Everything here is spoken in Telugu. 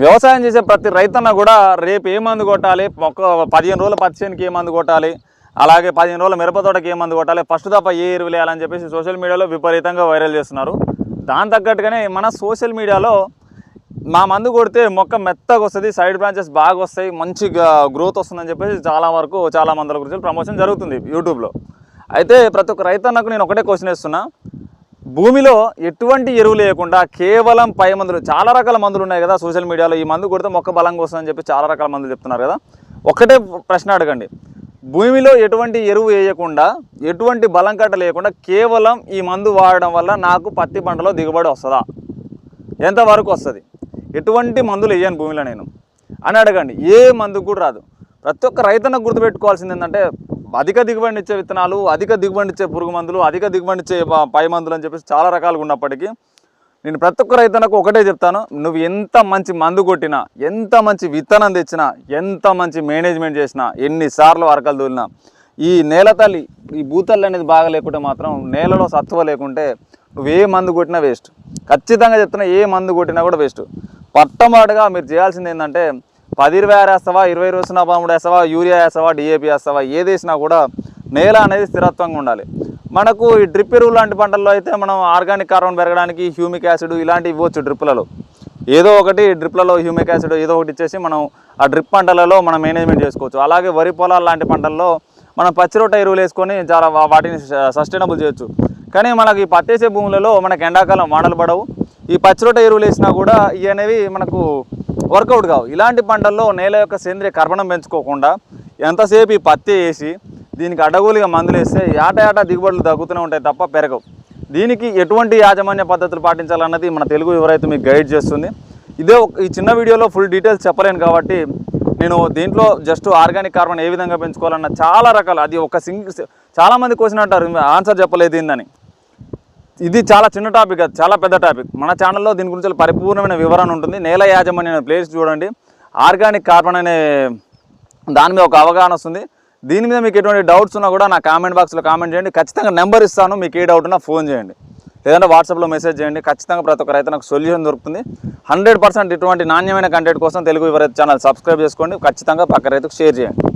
వ్యవసాయం చేసే ప్రతి రైతన్న కూడా రేపు ఏ మందు కొట్టాలి? మొక్క పదిహేను రోజుల పత్తి చేనుకి ఏ మందు కొట్టాలి? అలాగే పదిహేను రోజుల మిరప తోటకి ఏ మందు కొట్టాలి? ఫస్ట్ తప్ప ఏ ఎరువులు వేయాలని చెప్పేసి సోషల్ మీడియాలో విపరీతంగా వైరల్ చేస్తున్నారు. దాని తగ్గట్టుగానే మన సోషల్ మీడియాలో మా మందు కొడితే మొక్క మెత్తగా వస్తుంది సైడ్ బ్రాంచెస్ బాగా వస్తాయి మంచిగా గ్రోత్ వస్తుందని చెప్పేసి చాలా వరకు చాలా మందుల గురించి ప్రమోషన్ జరుగుతుంది యూట్యూబ్లో. అయితే ప్రతి ఒక్క రైతన్నకు నేను ఒకటే క్వశ్చన్ వేస్తున్నా. భూమిలో ఎటువంటి ఎరువు లేకుండా కేవలం పై మందులు చాలా రకాల మందులు ఉన్నాయి కదా సోషల్ మీడియాలో. ఈ మందు కొడితే మొక్క బలంగా వస్తుందని చెప్పి చాలా రకాల మందులు చెప్తున్నారు కదా. ఒకటే ప్రశ్న అడగండి. భూమిలో ఎటువంటి ఎరువు వేయకుండా ఎటువంటి బలం కట్ట లేకుండా కేవలం ఈ మందు వాడడం వల్ల నాకు పత్తి పంటలో దిగుబడి వస్తుందా? ఎంతవరకు వస్తుంది? ఎటువంటి మందులు వేయను భూమిలో నేను? అని అడగండి. ఏ మందు కూడా రాదు. ప్రతి ఒక్క రైతన్న గుర్తుపెట్టుకోవాల్సింది ఏంటంటే అధిక దిగుబడిని ఇచ్చే విత్తనాలు అధిక దిగుబడి ఇచ్చే పురుగు మందులు అధిక దిగుబడి ఇచ్చే పై మందులు అని చెప్పేసి చాలా రకాలుగా ఉన్నప్పటికీ నేను ప్రతి ఒక్క రైతన్నకు ఒకటే చెప్తాను. నువ్వు ఎంత మంచి మందు కొట్టినా ఎంత మంచి విత్తనం తెచ్చినా ఎంత మంచి మేనేజ్మెంట్ చేసినా ఎన్నిసార్లు అరకలు తోలినా ఈ నేల తల్లి ఈ భూతల్లి అనేది బాగా లేకుంటే మాత్రం నేలలో సత్తువ లేకుంటే నువ్వు ఏ మందు కొట్టినా వేస్ట్. ఖచ్చితంగా చెప్తున్నా ఏ మందు కొట్టినా కూడా వేస్ట్. పట్టమాటుగా మీరు చేయాల్సింది ఏంటంటే పది ఇరవై ఆరు వేస్తావా ఇరవై ఇరవై సున్నా పదమూడు వేస్తావా యూరియా వేస్తావా డిఏపి వేస్తావా ఏది వేసినా కూడా నేల అనేది స్థిరత్వంగా ఉండాలి. మనకు ఈ డ్రిప్ ఎరువు లాంటి పంటల్లో అయితే మనం ఆర్గానిక్ కార్బన్ పెరగడానికి హ్యూమిక్ యాసిడ్ ఇలాంటివి ఇవ్వచ్చు డ్రిప్లలో. ఏదో ఒకటి డ్రిప్లలో హ్యూమిక్ యాసిడ్ ఏదో ఒకటి ఇచ్చేసి మనం ఆ డ్రిప్ పంటలలో మనం మేనేజ్మెంట్ చేసుకోవచ్చు. అలాగే వరి పొలాలు లాంటి పంటల్లో మనం పచ్చిరొట్ట ఎరువులు వేసుకొని చాలా వాటిని సస్టైనబుల్ చేయొచ్చు. కానీ మనకి ఈ పత్తేసే భూములలో మనకు ఎండాకాలం వానలు పడవు. ఈ పచ్చిరొట్ట ఎరువులు వేసినా కూడా ఇవి అనేవి మనకు వర్కౌట్ కావు. ఇలాంటి పంటల్లో నేల యొక్క సేంద్రియ కర్బనం పెంచుకోకుండా ఎంతసేపు ఈ పత్తి వేసి దీనికి అడవులుగా మందులు వేస్తే ఏట ఏటా దిగుబడులు తగ్గుతూనే ఉంటాయి తప్ప పెరగవు. దీనికి ఎటువంటి యాజమాన్య పద్ధతులు పాటించాలన్నది మన తెలుగు ఎవరైతే మీకు గైడ్ చేస్తుంది. ఇదే ఈ చిన్న వీడియోలో ఫుల్ డీటెయిల్స్ చెప్పలేను కాబట్టి నేను దీంట్లో జస్ట్ ఆర్గానిక్ కార్బన్ ఏ విధంగా పెంచుకోవాలన్న చాలా రకాలు అది ఒక సింగ్ చాలామంది క్వశ్చన్ అంటారు ఆన్సర్ చెప్పలేదు ఏందని. ఇది చాలా చిన్న టాపిక్ అది చాలా పెద్ద టాపిక్ మన ఛానల్లో దీని గురించి పరిపూర్ణమైన వివరణ ఉంటుంది. నేల యాజమాన్య ప్లేస్ చూడండి. ఆర్గానిక్ కార్బన్ అనే దాని మీద ఒక అవగాహన వస్తుంది. దీని మీద మీకు ఎటువంటి డౌట్స్ ఉన్నా కూడా నా కామెంట్ బాక్స్లో కామెంట్ చేయండి. ఖచ్చితంగా నెంబర్ ఇస్తాను. మీకు ఏ డౌట్ ఉన్నా ఫోన్ చేయండి. లేదంటే వాట్సాప్లో మెసేజ్ చేయండి. ఖచ్చితంగా ప్రతి ఒక్క రైతు నాకు సొల్యూషన్ దొరుకుతుంది. హండ్రెడ్ పర్సెంట్ ఇటువంటి నాణ్యమైన కంటెంట్ కోసం తెలుగు వివరైతే ఛానల్ సబ్స్క్రైబ్ చేసుకోండి ఖచ్చితంగా పక్క రైతుకు షేర్ చేయండి.